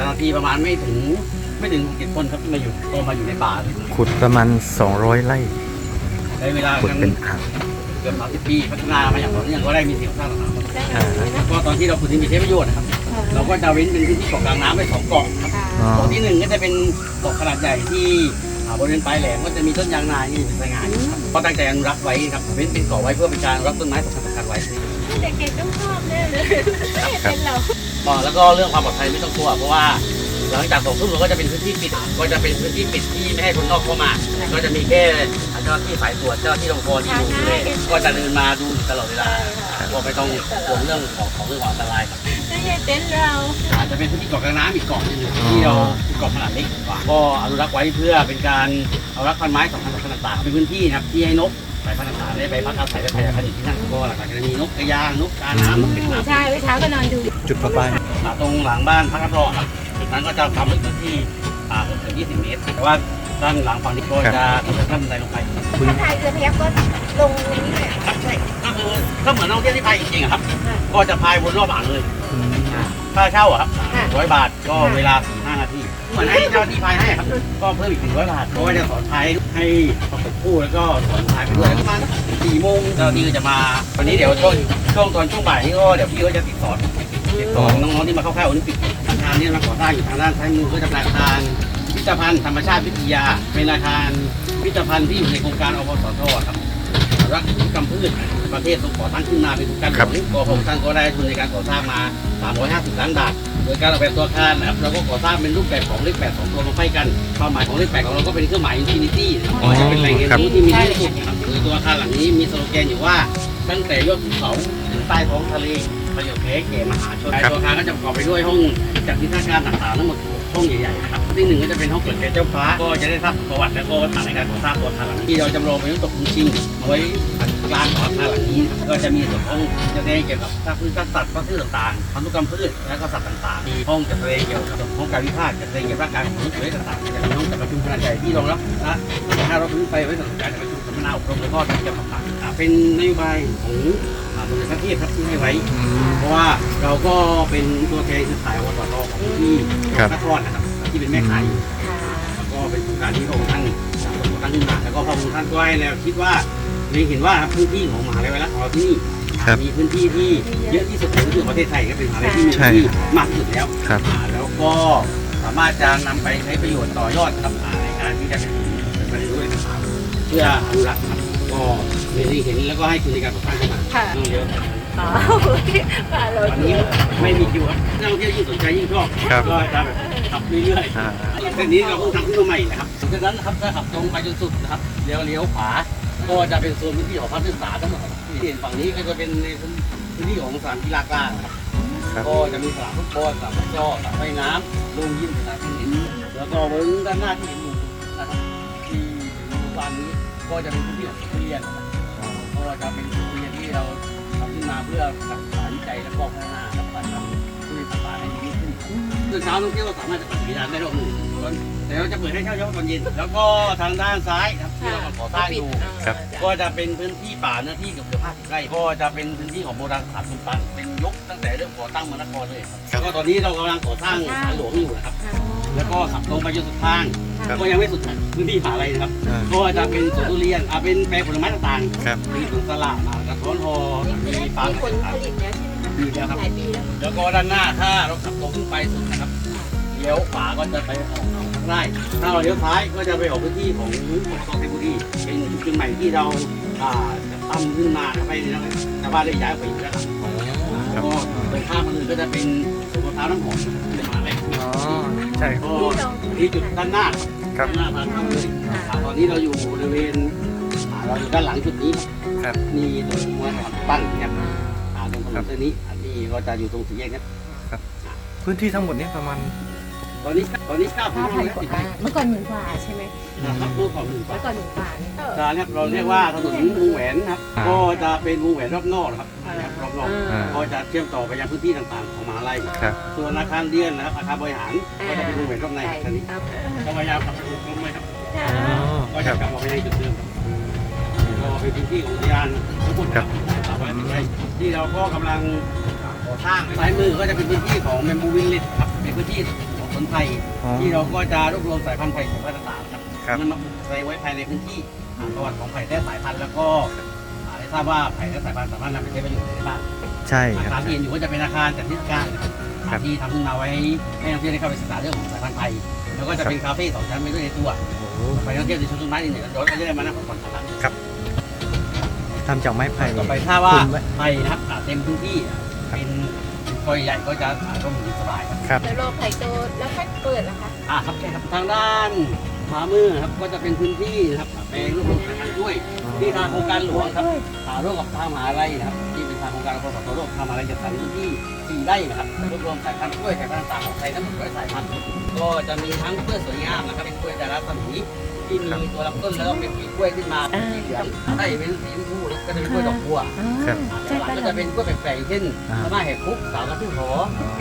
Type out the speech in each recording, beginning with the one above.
จ้าหน้าที่ประมาณไม่ถึงไม่ถึงหกเจ็ดคนครับที่มาอยู่ก็มาอยู่ในป่าขุดประมาณ 200 ไร่ใช้เวลาขุดกันเป็นอ่างเกือบสามสิบปีพัฒนามาอย่างต่อเนื่องก็ได้มีสิ่งสร้างต่างๆได้งานเลยนะก็ตอนที่เราขุดดินมีใช้ประโยชน์นะครับ เราก็จะเว้นเป็นพื้นที่เกาะกลางน้ำไว้สองเกาะครับอ๋อเกาะที่หนึ่งก็จะเป็นเกาะขนาดใหญ่ที่อ่าบริเวณปลายแหลมก็จะมีต้นยางนาที่เป็นสวยงามครับก็ตั้งใจอนุรักษ์ไว้ครับเว้นเป็นเกาะไว้เพื่อเป็นการอนุรักษ์ต้นไม้สำคัญสำคัญไว้เด็กๆต้องชอบแน่เลยเป็นเรา ก็แล้วก็เรื่องความปลอดภัยไม่ต้องกลัวเพราะว่าหลังจากสองทุ่มเราก็จะเป็นพื้นที่ปิด ก็จะเป็นพื้นที่ปิดที่ไม่ให้คนนอกเข้ามา ก็จะมีแค่เจ้าหน้าที่ฝ่ายตรวจเจ้าหน้าที่รปภที่ดูดูแลก็จะเดินมาดูอยู่ตลอดเวลาก็ไม่ต้องห่วงเรื่องของของเรื่องความอันตรายครับไม่ใช่เต็นท์เราอาจจะเป็นพื้นที่เกาะกลางน้ำอีกเกาะหนึงที่เราเป็นเกาะขนาดเล็กกว่าก็อนุรักษ์ไว้เพื่อเป็นการอนุรักษ์พันธุ์ไม้สำคัญสำคัญต่างๆเป็นพื้นที่นะครับที่ให้นกสายพันธุ์ต่างๆได้ไปพักอาศัยและพยาคดีที่นั่นก็หลักๆจะมีนกกระยางนกกาน้ำนกเป็ดน้ำใช่เมื่อเช้าก็นอนดูจุดประบายอ่าตรงหลังบ้านพักรับรองครับจุดนั้นก็จะทำลึกที่อ่าเกือบ20 เมตร แต่ว่าด้านหลังฝั่งนี้ก็จะทำเป็นขั้นไดลงไปถ้าพายเรือพยักก็ลงในนี้เลยอะครับใช่ก็คือก็เหมือนนักท่องเที่ยวที่ไปจริงๆครับ ก็จะพายวนรอบอ่างเลยค่าเช่าครับร้อยบาทก็เวลา มือนให้เจ้าหน้าที่พายให้ครับ ก็เพิ่มอีกหนึ่งร้อยบาทเพราะว่าจะสอนพายให้ประกบคู่แล้วก็สอนพายไปด้วยประมาณสี่โมงเจ้าหน้าที่ก็จะมาวันนี้เดี๋ยวช่วงช่วงตอนช่วงบ่ายนี้ก็เดี๋ยวพี่ก็จะติดสอนติดต่อน้องๆที่มาเข้าค่ายโอลิมปิกอาคารนี้มาก่อสร้างอยู่ทางด้านซ้ายมือก็จะเป็นอาคารพิพิธภัณฑ์ธรรมชาติวิทยาเป็นอาคารพิพิธภัณฑ์ที่อยู่ในโครงการอปสทครับรักษ์กรรมพืชประเทศทรงก่อตั้งขึ้นมาเป็นโครงการหลวงกพงท่านก็ได้ทุนในการก่อสร้างมา 350 ล้านบาท โดยการออกแบบตัวอาคารนะครับเราก็ก่อสร้างเป็นรูปแบบของเลขแปดสองตัวมาไฟกันความหมายของเลขแปดของเราก็เป็นเครื่องหมายอินฟินิตี้ก็จะเป็นแหล่งเรียนรู้ที่มีที่สุดครับคือตัวอาคารหลังนี้มีสโลแกนอยู่ว่าตั้งแต่ยอดภูเขาถึงใต้ท้องทะเลประโยชน์แท้แก่มหาชนตัวอาคารก็จะประกอบไปด้วยห้องจัดนิทรรศการต่างๆทั้งหมด หกห้องใหญ่ๆนะครับที่หนึ่งก็จะเป็นห้องเกิดแก่เจ้าฟ้า ก็จะได้ทราบประวัติและก็ฐานในการก่อสร้างตัวอาคารหลังนี้ที่เราจำลองเป็นน้ำตกคุ้งชิงเอาไว้กลางของอาคารหลังนี้นะครับก็จะมีส่วนห้องจะแสดงเกี่ยวกับซากพืชซากสัตว์ซากพืชต่างๆพันธุกรรมพืชและก็สัตว์ต่างๆมีห้องจะแสดงเกี่ยวกับห้องการวิพากษ์จะแสดงเกี่ยวกับร่างกายของมนุษย์อะไรต่างๆจะมีห้องจัดประชุมขนาดใหญ่ที่รองรับนะตั้งแต่ห้ารอบพื้นไปไว้สำหรับการจัดประชุมสัมมนาอบรมแล้วก็กิจกรรมต่างๆอ่าเป็นนโยบายของ อ่าบริษัทที่ครับที่ให้ไว้ เพราะว่าเราก็เป็นตัวแทนคือขายอวตารของที่ครับ นครนะครับที่เป็นแม่ขายอยู่แล้วก็เป็นโครงการที่พระองค์ท่านสั่งก่องขึ้นมาแล้วก็พระองค์ท่านก็ให้แนวคิดว่าเล็งเห็นว่าพื้นที่ของมหาวิทยาลัยของเราที่นี่ครับมีพื้นที่ที่เยอะที่สุดในประเทศไทยก็เป็นมหาวิทยาลัยที่มีใช่พื้นที่มากที่สุดแล้ว ครับ อ่าแล้วก็สามารถจะนำไปใช้ประโยชน์ต่อยอดครับอ่าในการที่จะเป็นประโยชน์ต่าเพื่ออนุรักษ์ ก็เล็งเห็นแล้วก็ให้ทุนในการก่อสร้างขึ้นมาค่ะ ต้องเยอะอ๋อโอเคป่าเราวันเที่นี้ยวไม่มีคิวครับนักท่องเที่ยวยิ่งสนใจยิ่งชอบครับ ก็จะแบบขับเรื่อยอ่าๆเส้นนี้เราเพิ่งทำขึ้นมาใหม่นะครับจากนั้นนะครับถ้าขับตรงไปจนสุดนะครับเลี้ยวเลี้ยวขวาก็จะเป็นโซนพื้นที่ของพัฒศึกษาทั้งหมดที่เห็นฝั่งนี้ก็จะเป็นในพื้นที่ของสนามกีฬากลางนะครับ ครับ ก็จะมีสนามฟุตบอลสนามฟุตซอลสนามว่ายน้ำโรงยิมสนามเทนนิสแล้วก็เวิ้งด้านหน้าที่เห็นอยู่นะครับที่ทุกวันนี้ก็จะเป็นพื้นที่ของทุเรียนเพราะเราจะเป็นทุเรียนที่เราทำขึ้นมาเพื่อรักษาวิจัยและก็พัฒนาและพัฒนา ตื่นเช้าท่องเที่ยวเราสามารถจะปั่นจักรยานได้รอบหนึ่งแต่เราจะเปิดให้เช่าเฉพาะตอนเย็น แล้วก็ทางด้านซ้ายนะครับที่เรากำลังก่อสร้างอยู่ ครับ ก็จะเป็นพื้นที่ป่าเนื้อที่เกือบเกือบ50ไร่ก็จะเป็นพื้นที่ของโบราณสถานสุนตันเป็นยกตั้งแต่เริ่มก่อตั้งเมืองนครเลยครับแล้วก็ตอนนี้เรากำลังก่อสร้างสายหลวงอยู่นะครับ แล้วก็ขับตรงไปจนสุดทางครับก็ยังไม่สุดพื้นที่ป่าอะไรนะครับอ่าก็จะเป็นสวนทุเรียนอ่าเป็นแปลงผลไม้ต่างครับๆมีสวนสลัดอ่ากระท้อนหอมีปาล์มผลผลิตแล้ว ใช่ไหมมีแล้วครับ หลายปีแล้วแล้วก็ด้านหน้าถ้าเราขับตรงขึ้นไปสุดนะครับเลี้ยวขวาก็จะไปออกทางไร่ถ้าเราเลี้ยวซ้ายก็จะไปออกพื้นที่ของของซอยเพชรบุรีเป็นจุดเชียงใหม่ที่เราอ่าจะตั้งขึ้นมาไปนะครับชาวบ้านได้ย้ายไปอยู่แล้วครับแล้วก็ตรงข้ามมันอื่นก็จะเป็นสวนมะพร้าวน้ำหอมที่จะมาอะไรอ๋อใช่ครับก็ที่จุดด้านหน้าครับด้านหน้าทางเข้าเลยอ่าตอนนี้เราอยู่บริเวณอ่าเราอยู่ด้านหลังจุดนี้ครับมีตัวมวยปั้นเนี่ยอ่าตรงถนนเส้นนี้ อันนี้ก็จะอยู่ตรงสี่แยกเนี้พื้นที่ทั้งหมดนี้ประมาณตอนนี้ตอนนี้เก้าพันห้าพันแล้วกว่าติดบ้านเมื่อก่อนหมื่นกว่าใช่ไหมนะครับรูปของหนึ่งเมื่อก่อนหมื่นกว่าเนี่ยจานครับเราเรียกว่าถนนวงแหวนครับอ่าก็จะเป็นวงแหวนรอบนอกนะครับนะครับรอบนอกอ่าก็จะเชื่อมต่อไปยังพื้นที่ต่างๆของมหาลัยครับส่วนอาคารเรียนนะครับอาคารบริหารก็จะเป็นวงแหวนรอบในครับอันนี้ก็พยายามขับไปถูกลงไหมครับอ๋อก็คจะรับกลับมาไปในจุดเดิมครับก็เป็นพื้นที่ของอุทยานทุกคนครับ สามารถติดได้ที่เราก็กำลังก่อสร้างซ้ายมือก็จะเป็นพื้นที่ของเมมโมวิลเลตครับเป็นพื้นที่ของสวนวนไผ่อ๋อที่เราก็จะรวบรวมสายพันธุ์ไผ่สายพันธุ์ต่างๆครับครับนำมาปลูกใส่ไว้ภายในพื้นที่อ่าประวัติของไผ่แต่สายพันธุ์แล้วก็อ่าได้ทราบว่าไผ่แต่สายพันธุ์สามารถนำไปใช้ประโยชน์ได้บ้าง ใช่อาครับคารที่เห็นอยู่ก็จะเป็นอาคารจัดนิทรรศการนะครับครับที่ทำขึ้นมาไว้ให้นักเรียนได้เข้าไปศึกษาเรื่องของสายพันธุ์ไผ่แล้วก็จะเป็นคาเฟ่สองชั้นไปด้วยในตัวโอ้โหไปนักเรียนในชุดต้นไม้นี่เนี่ยเราก็จะได้มานั่งพักผ่อนครับ ทำจากไม้ไผ่ต่อไปถ้าว่าคลุมไว้ไผ่นะครับอ่าเต็มพื้นที่อะเป็นกอยใหญ่ก็จะอ่าร่มเย็นสบายครับครับ แล้วโลไข่โตแล้วค่อยเปิดนะคะ อ่าครับใช่ครับทางด้านขวามือครับก็จะเป็นพื้นที่นะครับแปลงรูปโรงสายพันธุ์ด้วยที่ทางโครงการหลวงครับหาร่วมกับทางมหาลัยนะครับที่เป็นทางโครงการกสทร่วมทางมหาลัยจัดสรรพื้นที่สี่ไร่นะครับรวบรวมสายพันธุ์กล้วยสายพันธุ์ต่างๆของไทยทั้งหมดร้อยสายพันธุ์ก็จะมีทั้งกล้วยสวยงามนะครับเป็นกล้วยดาราสมี ที่มีตัวลำต้นแล้วก็เป็นปีกล้วยขึ้นมาเป็นสีเหลืองได้เป็นสีชมพูแล้วก็จะเป็นกล้วยดอกบัวครับ ใช่หลังปะก็จะเป็นกล้วยแปลกๆเช่นอ่าพม่าแหกคุกสาวกระทืบหอ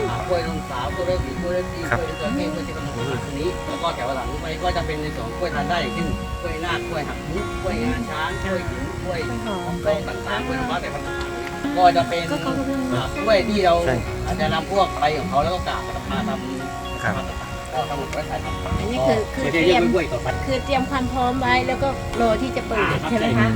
อ่ากล้วยนมสาวกล้วยเลือดสีกล้วยเลือดสีกครับล้วยตัวเทพกล้วยที่กำลังมาตรงนี้แล้วก็แถวหลังไปก็จะเป็นในส่วนของกล้วยทานได้อย่างเช่นกล้วยนาคกล้วยหักมุกกล้วยงาช้างกล้วยหินกล้วยมันหอมกล้วยต่างๆกล้วยน้ำว้าแต่พันธุ์ต่างๆก็จะเป็น ก็เขาก็เพิ่ง อ่ากล้วยที่เราใช่อาจจะนำพวกใบของเขาแล้วก็กากมาทำครับก็ทั้งหมดก็ใช้ทำ อันนี้คือคือเดี๋ยวเตรีเรียยกมกล้วยต่อไปคือเตรียมความพร้อมไว้แล้วก็รอที่จะเปิดใช่ไหมคะ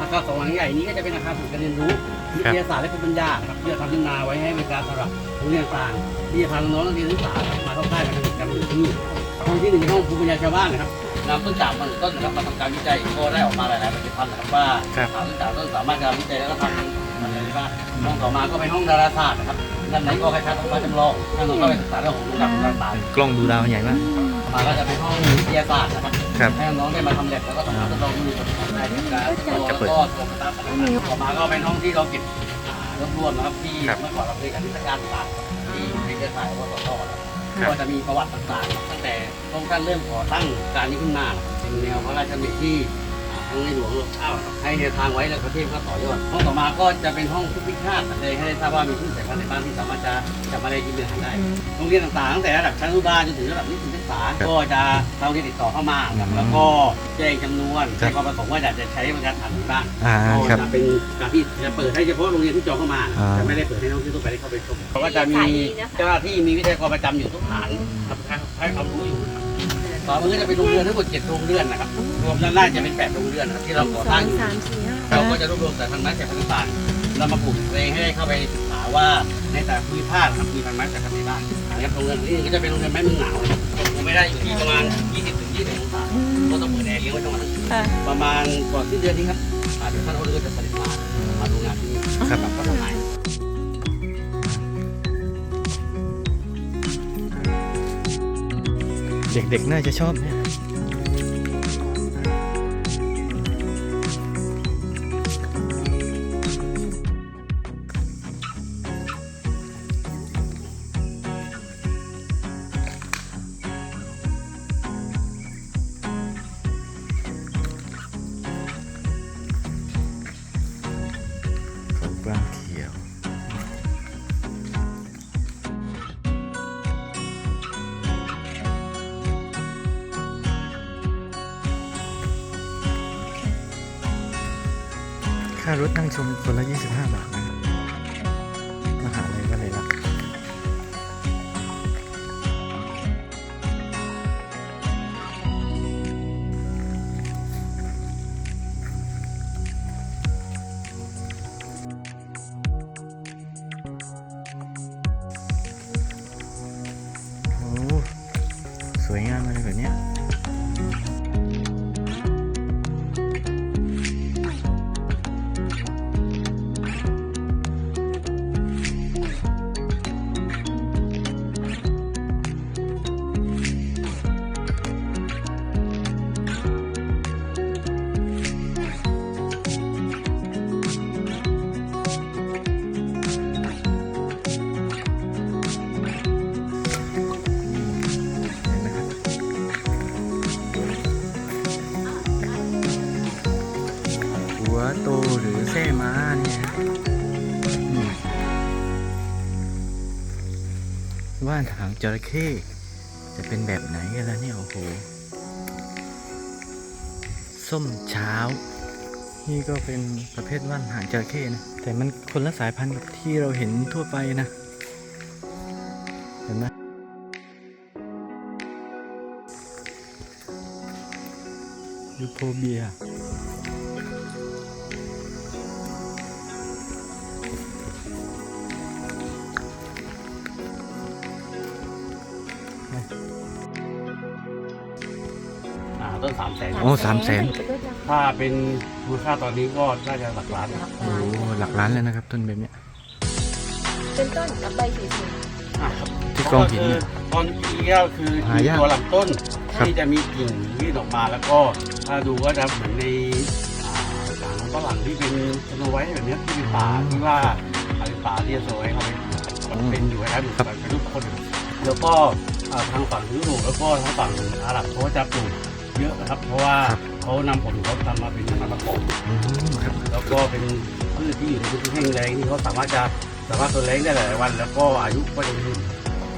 อาคารสองหลังใหญ่นี้ก็จะเป็นอาคารศูนย์การเรียนรู้วิทยาศาสตร์และภูมิปัญญาครับเพื่อทำขึ้นมาไว้ให้บริการสำหรับโรงเรียนต่างที่จะพาน้องๆนักเรียนนักศึกษามาเข้าค่ายมาทำกิจกรรมอยู่ที่นี่ห้องที่หนึ่งเป็นห้องภูมิปัญญาชาวบ้านนะครับนำต้นจากมันต้นนะครับมาทำการวิจัยก็ได้ออกมาหลาย ๆผลิตภัณฑ์นะครับว่าครับต้นจากต้นสามารถจะวิจัยแล้วก็ทำอะไรได้บ้างห้องต่อมาก็เป็นห้องดาราศาสตร์นะครับ ด้านในก็คล้ายๆกับฟ้าจำลองท่านก็ไปศึกษาเรื่องของดาวต่างกล้องดูดาวใหญ่มากๆมาก็จะเป็นห้องวิทยาศาสตร์นะครับครับ ให้น้องๆได้มาทำแลบแล้วก็ทำการทดลองดูผลของการจัดการจะเปิด ก็ตัวกระตาต่างๆต่อมาก็เป็นห้องที่เราเก็บอ่ารวบรวมนะครับที่ครับเมื่อก่อนเราเคยกันที่การต่างๆที่ในเครือข่ายว่าต่อครับ ก็จะมีประวัติต่างๆ ตั้งแต่พระองค์ท่านเริ่มก่อตั้งการนี้ขึ้นมาเป็นแนวพระราชดำริที่อ่า ทางในหลวงรัชกาลที่9ให้แนวทางไว้แล้วประเทศก็ต่อยอดห้องต่อมาก็จะเป็นห้องทุกพิฆาตแสดงให้ได้ทราบว่ามีชื่อสายพันธุ์ในบ้านที่สามารถจะจับมาได้กินเดือนได้โรงเรียนต่างๆตั้งแต่ระดับชั้นอนุบาลจนถึงระดับนิสิตศึกษาครับก็จะเราเรียนติดต่อเข้ามาครับอืมแล้วก็แจ้งจำนวนครัแจ้บงความประสงค์ว่าอยากจะใช้บริการสถานที่บ้างอ่าก็ครับจะเป็นการที่จะเปิดให้เฉพาะโรงเรียนที่จองเข้ามาอ่าจะไม่ได้เปิดให้นักท่องเที่ยวทั่วไปได้เข้าไปชมเพราะว่าจะมีเจ้าหน้าที่มีวิทยากรประจำอยู่ทุกฐานครับให้ความรู้อยู่ ต่อมาก็จะเป็นโรงเรือนทั้งหมด7โรงเรือนนะครับ รวมด้านล่างจะเป็น8โรงเรือนนะครับที่เราก่อสอตั้งงอยู่สามสี่ห้าเราก็จะรวบรวมสายพันธุ์ไม้จากต่างๆเรามาปลูกเองให้ได้เข้าไปศึกษาว่าในแต่ละภูมิภาคครับมีพันธุ์ไม้จากพันธุ์ไหนบ้างนะครับโรงเรียนที่นี่ก็จะเป็นโรงเรียนไม้เมืองหนาวนะครับปลูกไม่ได้อยู่ที่ประมาณ 20ถึง20องศาก็ต้องเปิดแอร์เลี้ยงไว้ทั้งวันทั้งคืนค่ะประมาณก่อนสิ้นเดือนนี้ครับอ่าเดี๋ยวท่านโอเลือจะผลิตมามาดูงานที่นี่ครับก็ทำให้ เด็กๆน่าจะชอบเนี่ย ค่ารถนั่งชมคนละ 25 บาท จระเข้จะเป็นแบบไหนกันแล้วเนี่ยโอ้โห ส้มเช้า นี่ก็เป็นประเภทว่านหางจระเข้นะ แต่มันคนละสายพันธุ์กับที่เราเห็นทั่วไปนะ เห็นไหมยูโพเบีย สามแสนโอ้สามแสนถ้าเป็นมูลค่าตอนนี้ก็น่าจะหลักล้านนะครับโอ้หลักล้านเลยนะครับ ต้นแบบเนี้ยเป็นต้นกับใบสีสวยอ่าครับที่กองหินคืเนี่ย ตอนที่ก็คือหายากตัวลำต้นครับ ที่จะมีกิ่งยื่นออกมาแล้วก็ถ้าดูก็จะเหมือนในอ่าหนังฝรั่งที่เป็นสโนไวท์แบบเนี้ยที่เป็นป่าที่ว่าเป็นป่าที่สโนไวท์เขาเป็นมันเป็นอยู่นะครับเป็นรูปคน แล้วก็อ่าทางฝั่งยุโรปแล้วก็ทางฝั่งอาหรับเขาก็จะปลูก เยอะนะครับ เพราะว่าเขานำผลเขาทำมาเป็นน้ำมันมะกอกอืมครับแล้วก็เป็นพืชที่อยู่ในพื้นที่แห้งแล้งที่เขาสามารถจะสามารถทนแล้งได้หลายวัน แล้วก็อายุก็จะยืน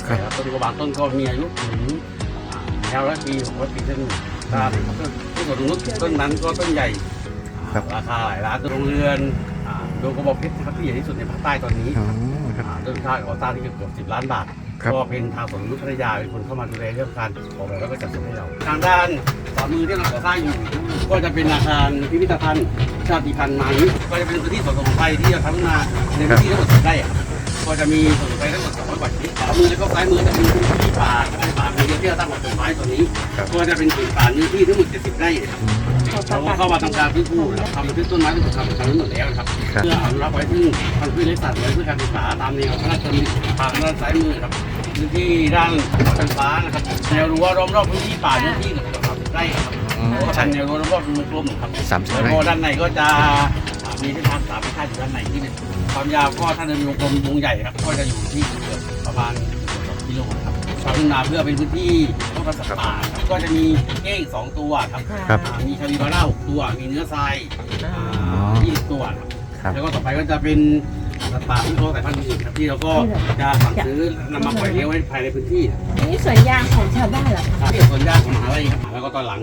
ครับนะครับต้นกระบางต้นก็มีอายุถึงแนวร้อยปีหกร้อยปีเช่นตามต้นที่ส่วนตรงนู้นต้นนั้นก็ต้นใหญ่ครับราคาหลายล้านต้นโรงเรือนอ่าโดนกระบอกเพชรนะครับที่ใหญ่ที่สุดในภาคใต้ตอนนี้อ๋อครับอ่าต้นข้าวก่อสร้างที่เกือบสิบล้านบาท ครับ ก็เป็นทางสวนนุชพัทยาเป็นคนเข้ามาดูแลเรื่องการออกแบบแล้วก็จัดสรรให้เรา ทางด้านขวามือที่เราก่อสร้างอยู่ ก็จะเป็นอาคารพิพิธภัณฑ์ชาติพันธุ์มานิก็จะเป็นพื้นที่สวนของไทยที่จะทำขึ้นมาในพื้นที่ทั้งหมดสิบไร่อะ ก็จะมีสมุนไพรทั้งหมดสองร้อยกว่าชนิดขวามือแล้วก็ซ้ายมือจะเป็นพื้นที่ป่าเป็นป่าคนเดียวที่เราตั้งของต้นไม้ตัวนี้ครับก็จะเป็นผืนป่าเนื้อที่ทั้งหมดเจ็ดสิบไร่นะครับอืมเราก็เข้ามาทำการฟื้นฟูนะครับทำเป็นต้นไม้ทั้งหมดทำทำทั้งหมดแล้วนะครับครับเพื่ออนุรักษ์ไว้ซึ่งพันธุ์พืชและสัตว์ไว้เพื่อการศึกษาตามแนวพระราชดำริทางด้านซ้ายมือครับพื้นที่ด้านไฟฟ้านะครับแนวรั้วล้อมรอบพื้นที่ป่าเนื้อที่เกือบสามสิบไร่ครับอ๋อก็ใช่ทำแนวรั้วล้อมรอบเป็นวงกลมครับสามสิบแล้วไร่ก็ด้านในก็จะ มีเส้นทางสามขั้นอยู่ด้านในที่เป็นความยาวก็ถ้าเดินวงกลมวงใหญ่ครับก็จะอยู่ที่เกือบประมาณเกือบสองกิโลนะครับชาวทุ่งนาเพื่อเป็นพื้นที่ต้องการสัตว์ป่าครับก็จะมีเก้งสองตัวครับครับอ่ามีคาบิบาร่าหกตัว มีเนื้อทรายอ๋อยี่สิบตัวครับ ครับ แล้วก็ต่อไปก็จะเป็นสัตว์ป่าที่เขาสายพันธุ์อื่นครับที่เราก็จะสั่งซื้อนำมาปล่อยเลี้ยงไว้ภายในพื้นที่อันนี้สวนยางของชาวบ้านเหรอคะที่สวนยางของมหาลัยครับแล้วก็ตอนหลัง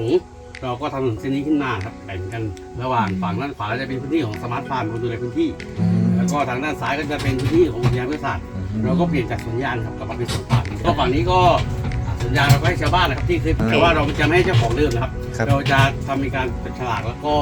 เราก็ทำถนนเส้นนี้ขึ้นมาครับแบ่งกันระหว่างฝั่งด้านขวาจะเป็นพื้นที่ของสมาร์ทฟาร์มคนดูแลพื้นที่อืมแล้วก็ทางด้านซ้ายก็จะเป็นพื้นที่ของอุทยานพืชศาสตร์เราก็เปลี่ยนจากสวนยางครับกลับมาเป็นสวนป่าก็ฝั่งนี้ก็สวนยางเราก็ให้ชาวบ้านนะครับที่เคยแต่ว่าเราจะไม่ให้เจ้าของเดิมนะครับ ครับ เราจะทำมีการจัดฉลากแล้วก็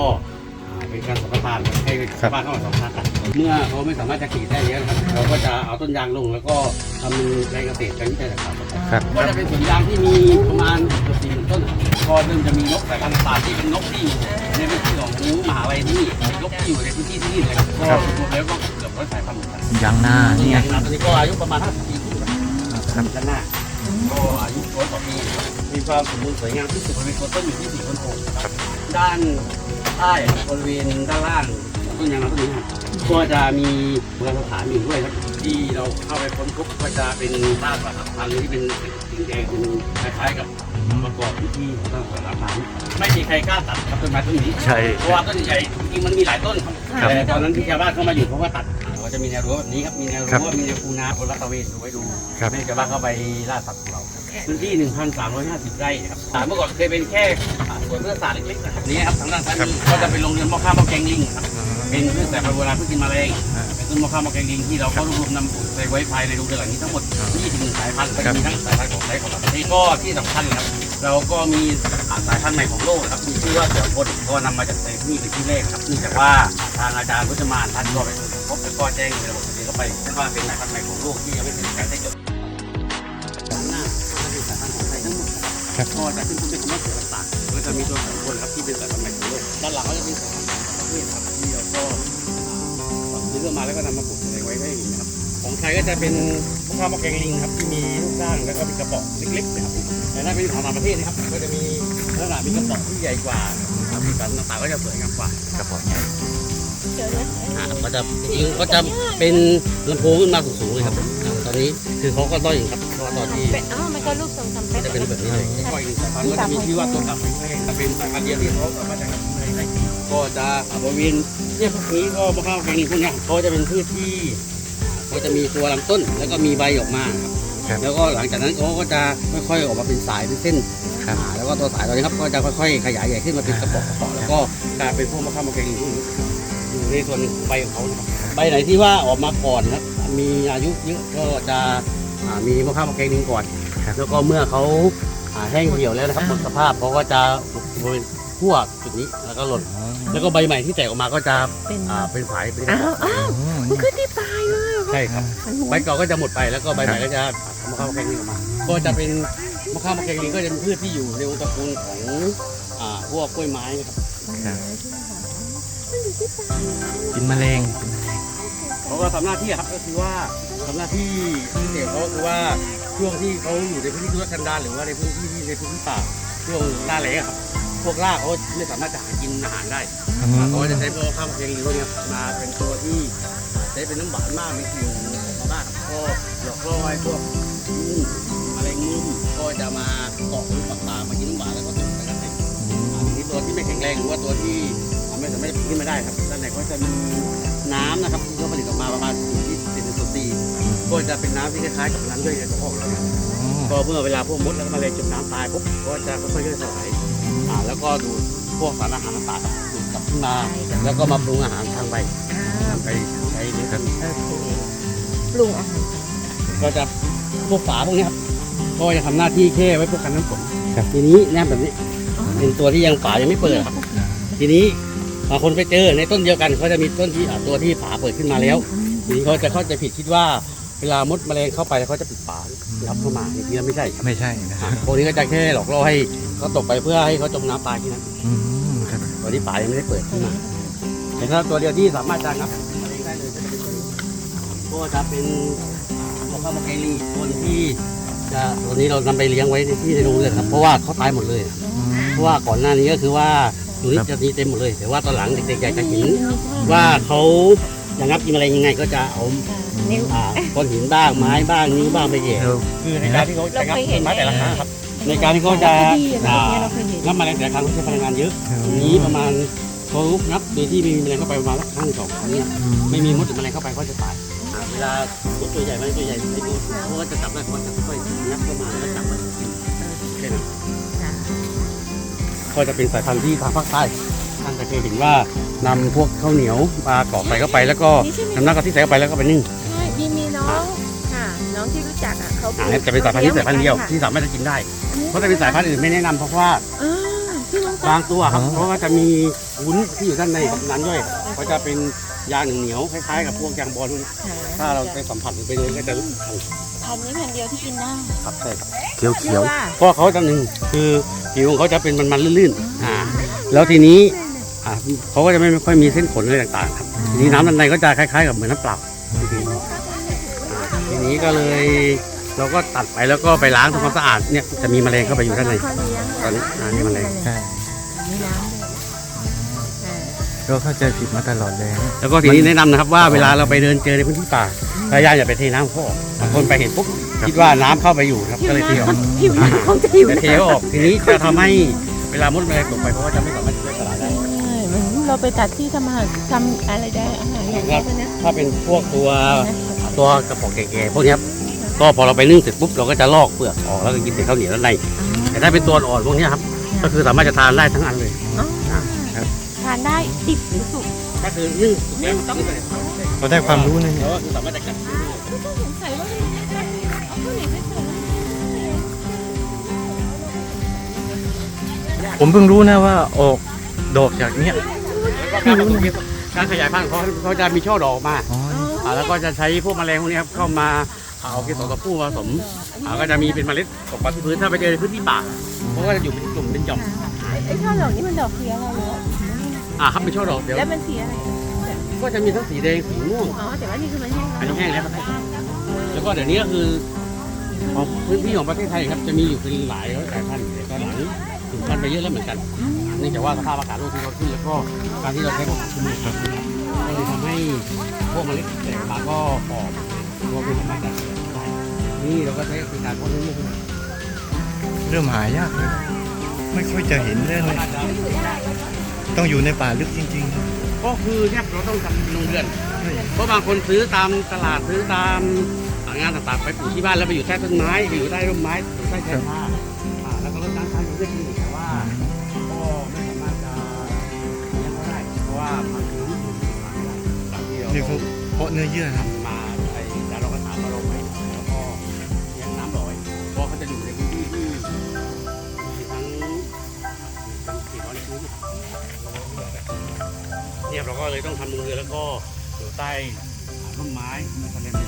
อ่าเป็นการสัมปทานให้ชาวบ้านเข้ามาสัมภาษณ์กันเมื่อเขาไม่สามารถจะกรีดได้แล้วนะครับเราก็จะเอาต้นยางลงแล้วก็ทำเป็นแปลงเกษตรแปลงวิจัยต่างๆต่อไปครับ ก็จะเป็นสวนยางที่มีประมาณเกือบสี่หมื่นต้น ก็เริ่มจะมีนกสายพันธุ์ต่างๆที่เป็นนกที่อยู่ในพื้นที่ของมหาลัยที่นี่นกที่อยู่ในพื้นที่ที่นี่เลยครับก็รวมแล้วก็เกือบร้อยสายพันธุ์เหมือนกันยางหน้านี่ไงตอนนี้ก็อายุประมาณ50ปีขึ้นครับครับด้านหน้าก็อายุร้อยกว่าปีมีความสมบูรณ์สวยงามที่สุดบริเวณต้นอยู่ที่สี่ต้นโพครับด้านใต้บริเวณด้านล่างของต้นยางนาต้นนี้ครับก็จะมีโบราณสถานอยู่ด้วยครับที่เราเข้าไปค้นพบก็จะเป็นซากปรักหักพันธุ์ที่เป็นสีแดงเป็นคล้ายๆกับ ประกอบพิธีของทางศาสนาพราหมณ์ไม่มีใครกล้าตัดครับต้นไม้ต้นนี้ใช่ เพราะว่าต้นใหญ่จริงๆมันมีหลายต้นครับครับแต่ตอนนั้นที่ชาวบ้านเข้ามาอยู่เขาก็ตัดเราจะมีแนวรั้วแบบนี้ครับมีแนวครับรั้วมีแนวคูน้ำคนรัตระเวนดูไว้ดูครับ ไม่ให้ชาวบ้านเข้าไปล่าสัตว์ของเราพื้นที่ 1,350 ไร่ครับอ่าเมื่อก่อนเคยเป็นแค่อ่าส วนเพื่อศาสตร์เล็กๆนะครับนี่ครับทางด้านซ้ายมือก็จะเป็นโรงเรือนหม้อข้าวหม้อแกงลิงครับเป็นพืชแต่โบราณพืชกินแมลงเป็นต้นหม้อข้าวหม้อแกงลิงที่เราก็รวบรวมนำปลูกใส่ไว้ภายในโรงเรือนหลังนี้ทั้งหมด21สายพันธุ์ก็จะมีทั้งสายพันธุ์ของไทยของต่างประเทศก็ที่สำคัญครับเราก็มีสายพันธุ์ใหม่ของโลกครับมีชื่อว่าเสือพลก็นำมาจากในที่เป็นที่แรกครับเนื่องจากว่าทางอาจารย์พุทธมานท่านก็ไปพบแล้วก็แจ้งในระบบนี้เข้าไปว่าเป็นสายพันธุ์ใหม่ของโลกที่ยังไม่เป็นการได้จดหน้าก็จะเป็นสายพันธุ์ของไทยทั้งหมดก็จะขึ้นต้นเป็นคำว่าเสือ จะมีตัวสือพลครับที่เป็นสายพันธุ์ใหม่ของโลกด้านหลังก็จะเป็นสายพันธุ์ของประเทศครับที่เราก็อ่าซื้อมาแล้วก็นำมาปลูกในไว้ให้นะครับของไทยก็จะเป็นพวกข้าวมะแกงลิงครับที่มีรูปร่างแล้วก็เป็นกระป๋องเล็กๆนะครับแต่ถ้าเป็นของต่างประเทศนะครับก็จะมีลักษณะมีกระป๋องที่ใหญ่กว่าครับสีสันต่างก็จะสวยงามกว่ากระป๋องใหญ่เดี๋ยวนะอ่าก็จะจริงก็จะเป็นลำโพงขึ้นมาสูงๆเลยครับ ตอนนี้คือเขาก็ต้อยครับ ตอนที่เป็นอ๋อมันก็ลูกทรงทำเป็จะเป็นแบบนี้เลยก็อีกสายพันธุ์ก็จะมีชื่อว่าตัวกลับไม่ให้จะเป็นสายพันธุ์เดียวที่เขาสามารถจะกลับไม่ได้ก็จะบริเวณเนี่ยพวกนี้ก็มะพร้าวแกงลิงพวกเนี้ยเขาจะเป็นพืชที่เขาจะมีตัวลำต้นแล้วก็มีใบออกมาครับครับแล้วก็หลังจากนั้นเขาก็จะค่อยๆออกมาเป็นสายเป็นเส้นครับอ่าแล้วก็ตัวสายตัวนี้ครับก็จะค่อยๆ ขยายใหญ่ขึ้นมาเป็นกระป๋องกระป๋องแล้วก็กลายเป็นพวกมะขามมะแกงลิงพวกนี้อยู่ในส่วนใบของเขานะครับใบไหนที่ว่าออกมาก่อนนะครับ มีอายุเยอะก็จะอ่า มีมะขามมะแกงลิงก่อนครับแล้วก็เมื่อเขาอ่าแห้งเหี่ยวแล้วนะครับหมดสภาพเขาก็จะบริเวณคั่วจุดนี้แล้วก็หล่นอ๋อแล้วก็ใบใหม่ที่แตกออกมาก็จะเป็นอ่าเป็นฝายเป็นอ้าวอ้าวอ๋อมันนี่ขึ้นที่ปลายเลยเหรอใช่ครับมันหัวใบเก่าก็จะหมดไปแล้วก็ใบใหม่ก็จะมะข้าวมะแกงลิงออกมา ก็จะเป็นมะข้าวมะแกงลิงก็จะเป็นพืชที่อยู่ในวงตระกูลของอ่าพวกกล้วยไม้นะครับครับมันอยู่ที่ปลายเลยกินแมลง เขาก็ทำหน้าที่อะครับก็คือว่าทำหน้าที่พิเศษเขาก็คือว่าช่วงที่เขาอยู่ในพื้นที่ทุรกันดารหรือว่าในพื้นที่ที่ในพื้นที่ป่าช่วงหน้าแล้งอะครับพวกรากเขาไม่สามารถจะหากินอาหารได้อืมเขาก็จะใช้พวกข้าวเพียงริ้วเนี่ยมาเป็นตัวที่ใช้เป็นน้ำหวานมากมีกลิ่นมากก็หลอกล่อให้พวกงูแมลงมุมก็จะมาเกาะบนฝักป่ามากินน้ำหวานแล้วก็ตกไปกันเองอันนี้ตัวที่ไม่แข็งแรงหรือว่าตัวที่ไม่สามารถจะขึ้นมาได้ครับด้านในก็จะมี น้ำนะครับที่เขาผลิตออกมาประมาณ0ที่สิบส่วนสี่ก็จะเป็นน้ำที่คล้ายๆกับน้ำย่อยในกระเพาะเราเนี่ยอ๋อก็เมื่อเวลาพวกมดแล้วก็แมลงจมน้ำตายปุ๊บก็จะค่อยๆย่อยสลายอ่าแล้วก็ดูดพวกสารอาหารต่างๆดูดกลับขึ้นมา แล้วก็มาปรุงอาหารทางใบอ่าไปใช้เลี้ยงกันโอเคปรุงอาหารก็จะพวกฝาพวกนี้ครับก็จะทำหน้าที่แค่ไว้พวกกันน้ำฝนทีนี้แนบแบบนี้เป็นตัวที่ยังฝายังไม่เปิดครับทีนี้บางคนไปเจอในต้นเดียวกันเขาจะมีต้นที่อะตัวที่ฝาเปิดขึ้นมาแล้วทีนี้เขาจะเข้าใจผิดคิดว่าเวลามดแมลงเข้าไปเขาจะปิดฝารับเข้ามาจริงๆแล้วไม่ใช่ครับไม่ใช่นะอะพวกนี้ก็จะแค่หลอกล่อให้เขาตกไปเพื่อให้เขาจมน้ำตายที่นั้นอืมครับตัวที่ฝายังไม่ได้เปิดขึ้นมาแต่ถ้าตัวเดียวที่สามารถจะงับมะเร็งได้เลยจะเป็นตัวนี้ก็จะเป็นมะข้าวมะเกลีคนที่จะตัวนี้เรานำไปเลี้ยงไว้ในที่ในโรงเรือนครับเพราะว่าเขาตายหมดเลยอืมเพราะว่าก่อนหน้านี้ก็คือว่า ตัวนี้ครับจะมีเต็มหมดเลย แต่ว่าตอนหลังเด็กๆอยากจะเห็นว่าเขาจะงับกินอะไรยังไงก็จะเอานิ้วอ่าก้อนหินบ้างไม้บ้างนิ้วบ้างไปแย่เราคือในการที่เขาจะงับเราเคยเห็ต้นนไม้แต่ละครั้งครับ ในการที่เขาจะที่อะไรอ่าเนี่ยเราเคยเห็นงับแมลงแต่ละครั้งเขาใช้พลังงานเยอะทีนี้ประมาณเขางับโดยที่ไม่มีแมลงเข้าไปประมาณสักครั้งหรือสองครั้งเนี่ยไม่มีมดหรือแมลงเข้าไปเขาจะตายอ่าเวลาตัวใหญ่มันตัวใหญ่ไม่ดูเขาก็จะจับได้เขาจะค่อยๆงับเข้ามาแล้วก็จับมากินแค่นั้นจ้ะ ก็จะเป็นสายพันธุ์ที่ทางภาคใต้ท่านจะเคยเห็นว่านำพวกข้าวเหนียวปลากรอกใส่เข้าไป แล้วก็นำน้ำกะทิใส่เข้าไปแล้วก็ไปนึ่งใช่มีมีน้องค่ะน้องที่รู้จักอะเขาอ่าจะเป็นสายพันธุ์ที่สายพันธุ์เดียวที่สามารถจะกินได้เพราะถ้าเป็นสายพันธุ์อื่นไม่แนะนำเพราะว่าอ่าที่น้องบางตัวครับเพราะว่าจะมีวุ้นที่อยู่ด้านในของน้ำย่อยก็จะเป็นยางเหนียวๆคล้ายๆกับพวกยางบอลถ้าเราไปสัมผัสหรือไปโดนก็จะรู้ สึกคันพันนี้พันเดียวที่กินได้ ครับใช่ครับเขียวชื่เขีอยวว่า เพราะเขาจะหนึ่งคือผิวของเขาจะเป็นมันๆลื่นๆอ่าแล้วทีนี้อ่าเขาก็จะไม่ค่อยมีเส้นขนอะไรต่างๆครับทีนี้น้ำด้านในก็จะคล้ายๆกับเหมือนน้ำเปล่าจริงๆทีนี้ก็เลยเราก็ตัดไปแล้วก็ไปล้างทำความสะอาดเนี่ยจะมีแมลงเข้าไปอยู่ด้านในเขาเลี้ยงตอนนี้อ่านี่แมลง ใช่มีน้ำด้วยอ่าก็เข้าใจผิดมาตลอดเลย แล้วก็ทีนี้แนะนำนะครับว่าเวลาเราไปเดินเจอในพื้นที่ป่า พยายามอย่าไปเทน้ำเข้าออกบางคนไปเห็นปุ๊บคิดว่าน้ำเข้าไปอยู่ครับก็เลยเทออก ผิวหนังของจะผิวหจะนังเทออกทีนี้จะทำให้เวลามดแมลงตกไปเพราะว่าจะไม่สามารถช่วยสลายได้ ใช่เหมือนเราไปตัดที่ทำอาหารทำอะไรได้อาหารอย่างนี้นะถ้าเป็นพวกตัวตัวกระป๋องแก่ๆพวกเนี้ยครับก็พอเราไปนึ่งเสร็จปุ๊บเราก็จะลอกเปลือกออกแล้วก็กินแต่ข้าวเหนียวด้านในแต่ถ้าเป็นตัวอ่อนพวกเนี้ยครับก็คือสามารถจะทานได้ทั้งอันเลยทานได้ดิบหรือสุกก็คือนึ่งสุกแล้วต้อง เราได้ความรู้นะเนี่ยก็คือสามารถจะกัดได้เลยสงสัยว่ามันเอาข้าวเหนียวไปใส่ผมเพิ่งรู้นะว่าออกดอกจากเนี้ย แล้วก็การผสมเทียมการขยายพันธุ์เขาเขาจะมีช่อดอกออกมาอ๋ออ่าแล้วก็จะใช้พวกแมลงพวกนี้ครับเข้ามาเอาเกสรตัวผู้มาผสมอ่าก็จะมีเป็นเมล็ดตกมาที่พื้นถ้าไปเจอในพื้นที่ป่าเขาก็จะอยู่เป็นกลุ่มเป็นหย่อมไอ้ช่อดอกนี่มันดอกสีอะไรเหรออ่าครับเป็นช่อดอกเดี๋ยวแล้วมันสีอะไร ก็จะมีทั้งสีแดงสีม่วง อ๋อ แต่ว่านี่คือมันแห้งอันนี้แห้งแล้วครับแล้วก็เดี๋ยวนี้ก็คือของพื้นที่ของประเทศไทยครับจะมีอยู่เป็นหลายสายพันธุ์แต่ตอนหลังถึงพันธุ์ไปเยอะแล้วเหมือนกันเนื่องจากว่าสภาพอากาศโลกที่ร้อนขึ้นแล้วก็การที่เราใช้พวกเคมีครับก็เลยทำให้พวกเมล็ดแตกออกมาก็ออกตัวเป็นธรรมชาติได้นี่เราก็ใช้เป็นการพ่นนี่คือเริ่มหายากเลยไม่ค่อยจะเห็นเรื่องเลยต้องอยู่ในป่าลึกจริง ก็คือเนี่ยเราต้องทำโรงเรือนๆใช่เพราะบางคนซื้อตามตลาดซื้อตามงานต่างๆไปปลูกที่บ้านแล้วไปอยู่ใต้ต้นไม้ไปอยู่ใต้ร่มไม้อยู่ใต้ชายคาอ่าแล้วก็รดน้ำทางอยู่ก็ดีแต่ว่าก็ไม่สามารถจะเลี้ยงเขาได้เพราะว่ามันคือที่อยู่ที่ไม่ได้ตามที่เรานี่เขาเพาะเนื้อเยื่อครับ เลยต้องทำโรงเรือแล้วก็อยู่ใต้ร่มไม้ในทะเลหมอ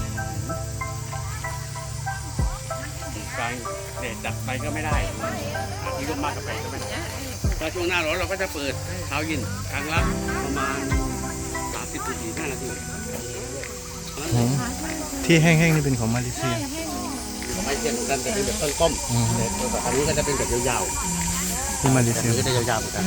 กางเดดจัดไปก็ไม่ได้หาที่ร่มมากกับไปก็ไม่ได้ถ้าช่วงหน้าร้อนเราก็จะเปิดเช้าเย็นครั้งละประมาณ30ถึง45นาทีอืมที่แห้งๆนี่เป็นของมาเลเซียไม่เช่นกันจะเป็นแบบต้นก้มอืมแต่ทางนี้ก็จะเป็นแบบยาวๆที่มาเลเซียก็จะยาวๆเหมือนกัน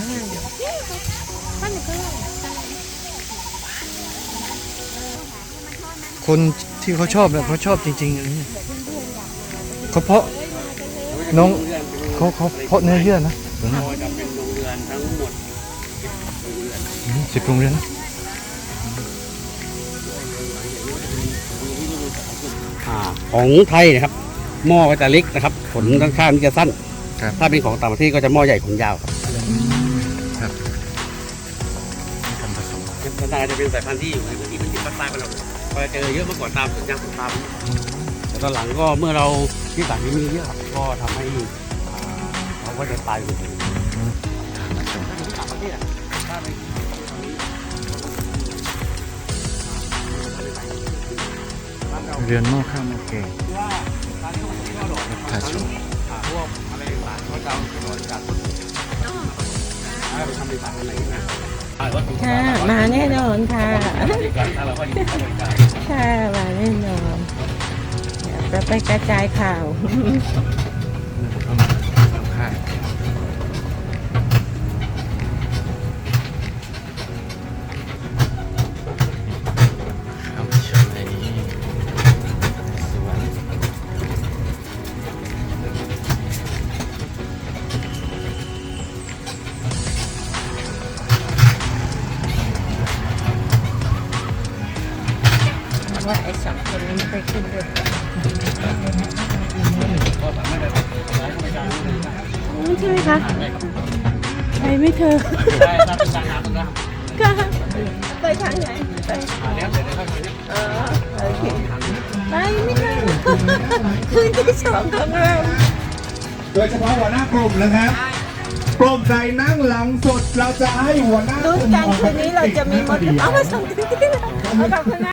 คนที่เขาชอบเนี่ยเขาชอบจริงๆอันนี้เขาเพาะน้องเขาเขาเพาะเนื้อเยื่อนะเดี๋ยวนะก็จะเป็นโรงเรือนทั้งหมด10โรงเรือนอืมสิบโรงเรียนนะอ่าของไทยนะครับ หม้อก็จะเล็กนะครับ ขนด้านข้างนี่จะสั้น ครับ ถ้าเป็นของต่างประเทศก็จะหม้อใหญ่ขนยาวครับครับ ทำผสมนานาจะเป็นสายพันธุ์ที่อยู่ในพื้นที่พื้นที่ภาคใต้บ้านเรา ก็จะเจอเยอะเมื่อก่อนตามสวนยางสวนปาล์มแต่ตอนหลังก็เมื่อเราที่ต่างที่มีเยอะครับก็ทำให้อ่าเขาก็จะตายไปหมดเลยทำผสมต่างประเทศอะถ้าเป็นเรือนหม้อข้าวหม้อแกงว่าการที่เขาที่ว่าหลอดเนี่ยถ้าชมอ่าพวกอะไรต่างๆเขาจะเอาหลอดจากต้นเอาไปทำเป็นสารอะไรนะอ่าวัตถุ ค่ะ มาแน่นอนค่ะ ค่ะ มาแน่นอนเดี๋ยวจะไปกระจายข่าว ดยเฉพาะหัวหน้ากลุ่มนะครับกลุ่มใดนั่งหลังสุดเราจะให้หัวหน้ากลุ้นลุ่มกันคืนนี้เราจะมีมดเอามาส่งถึงที่เราเอาขอบคุณนะ